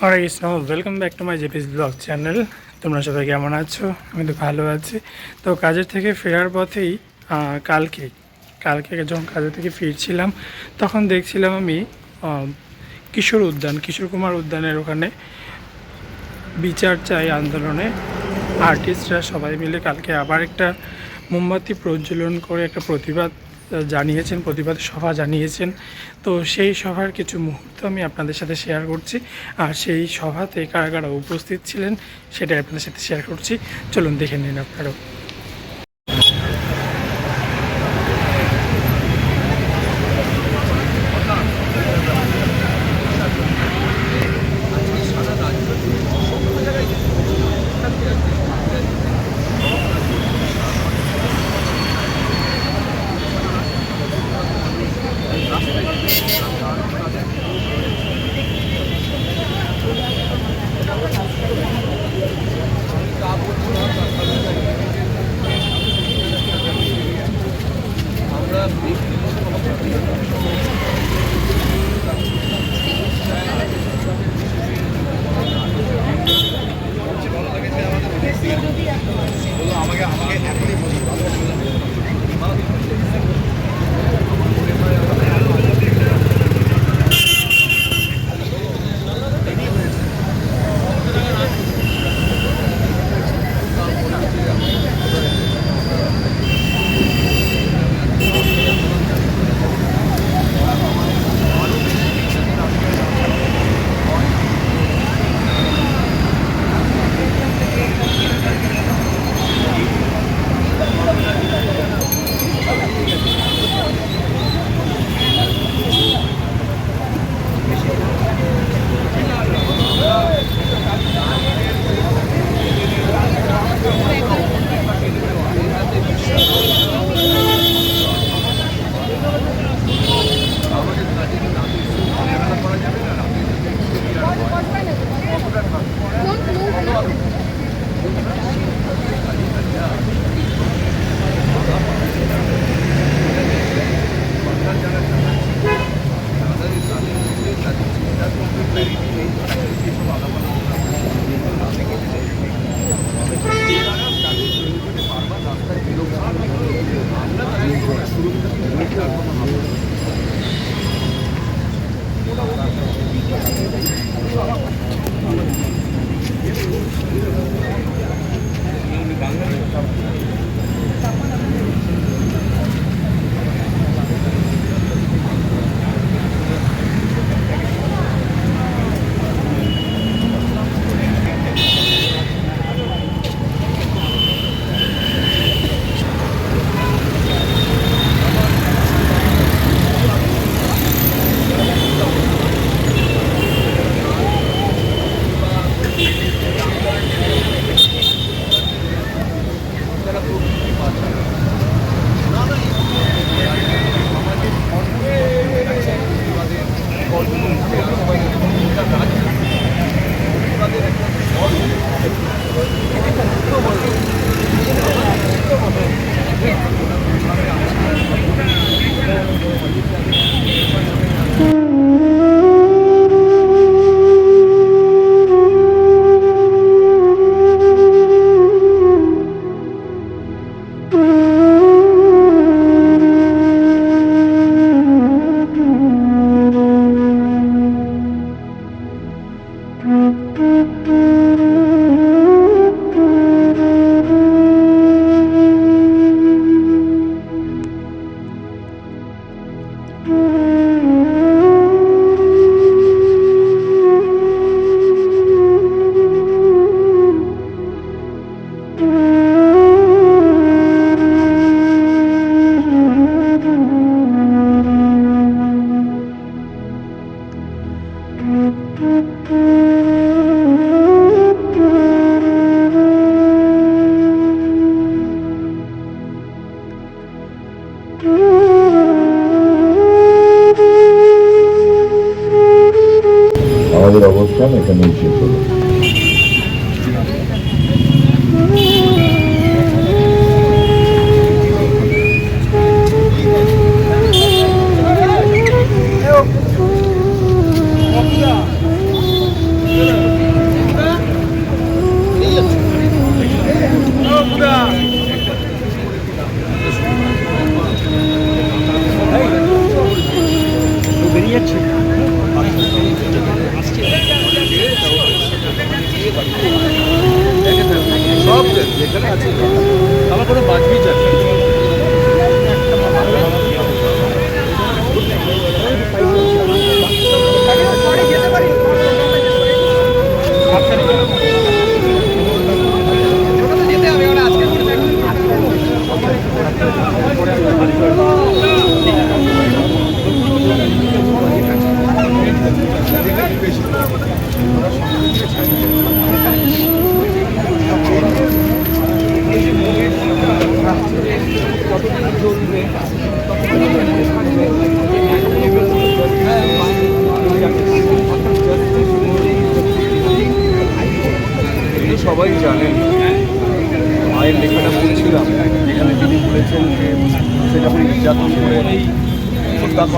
Krishna welcome back to my জেপিস blog channel তোমরা সবাই কেমন আছো? আমি তো ভালো আছি। তো কাজের থেকে ফেরার পথেই কালকে কালকে যখন কাজের থেকে ফিরছিলাম, তখন দেখছিলাম আমি কিশোর উদ্যান, কিশোর কুমার উদ্যানের ওখানে বিচার চাই আন্দোলনে। আর্টিস্টরা সবাই মিলে কালকে আবার একটা মোমবাতি প্রজ্বলন করে একটা প্রতিবাদ জানিয়েছেন, প্রতিবাদ সভা জানিয়েছেন। তো সেই সভার কিছু মুহূর্ত আমি আপনাদের সাথে শেয়ার করছি। আর সেই সভাতে কারা কারা উপস্থিত ছিলেন সেটা আপনাদের সাথে শেয়ার করছি। চলুন দেখে নিন আপনারাও। আমাদের অবস্থান এখানেই শেষ হলো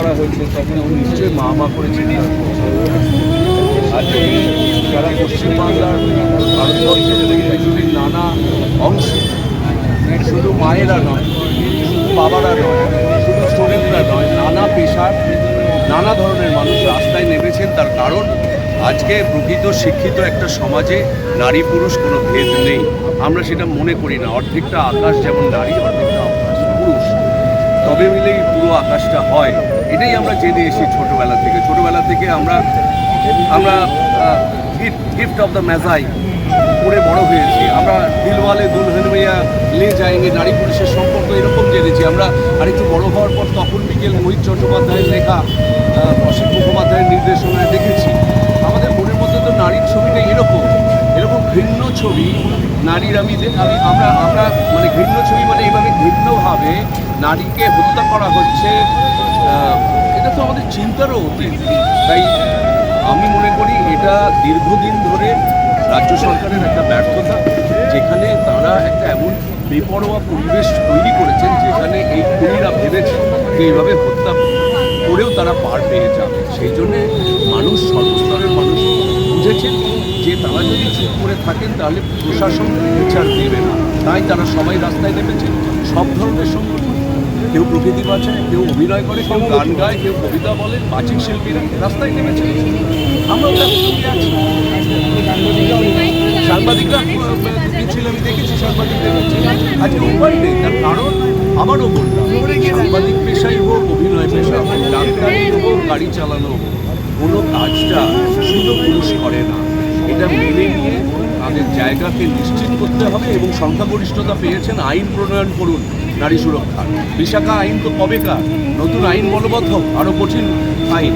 করা হয়েছে তখন নিশ্চয়ই মা মা করেছেন আজকে যারা পশ্চিমবাংলার ভারতবর্ষের পৃথিবীর নানা অংশে, শুধু মায়েরা নয় বাবারা নয়, শুধু স্টুডেন্টরা নয়, নানা পেশার, নানা ধরনের মানুষ রাস্তায় নেমেছেন তার কারণ, আজকে প্রকৃত শিক্ষিত একটা সমাজে নারী পুরুষ কোনো ভেদ নেই। আমরা সেটা মনে করি না। অর্ধেকটা আকাশ যেমন নারী, অর্ধেকটা আকাশ পুরুষ। তবে মিলেই পুরো আকাশটা হয়। এটাই আমরা জেনে এসেছি ছোটোবেলা থেকে। ছোটোবেলা থেকে আমরা আমরা গিফট অফ দ্য মেজাই পড়ে বড় হয়েছি। আমরা দিলওয়ালে দুলহন ভাইয়া লে যায়নি নারী পুরুষের সম্পর্ক এরকম জেনেছি। আমরা আরেকটু বড় হওয়ার পর তখন বিকেল মোহিত চট্টোপাধ্যায়ের লেখা আহ, ছবি, নারীর আমি আমি আমরা আমরা মানে ভিন্ন ছবি মানে এইভাবে ভিন্নভাবে নারীকে হত্যা করা হচ্ছে এটা তো আমাদের চিন্তারও অতীত। তাই আমি মনে করি এটা দীর্ঘদিন ধরে রাজ্য সরকারের একটা ব্যর্থতা, যেখানে তারা একটা এমন বেপরোয়া পরিবেশ তৈরি করেছেন, যেখানে এই খুনিরা ভেবেছে যে এইভাবে হত্যা করেও তারা পার পেয়ে যাবে। সেই জন্যে মানুষ বুঝেছেন যে তারা যদি চুপ করে থাকেন, তাহলে প্রশাসন বিচার দেবে না। তাই তারা সবাই রাস্তায় নেমেছে। সব ধরনের সংগঠন। কেউ প্রকৃতি বাঁচায়, কেউ অভিনয় করে, কেউ গান গায়, কেউ কবিতা বলে বাচিক শিল্পীরা রাস্তায় নেমেছে। আমরা সাংবাদিকরা ছিল আমি দেখেছি সাংবাদিকদের আজকে উপায় নেই, তার কারণ আবারও বললাম। সাংবাদিক পেশাই হোক, অভিনয় পেশা হোক, ডাক্তারি হোক, গাড়ি চালানো হোক, কোনো কাজটা না এটা মেনে নিয়ে তাদের জায়গাকে নিশ্চিত করতে হবে এবং সংখ্যাগরিষ্ঠতা পেয়েছেন আইন প্রণয়ন করুন নারী সুরক্ষা বিশাখা আইন তো কবেকার? নতুন আইন বলবদ্ধ আরও কঠিন আইন।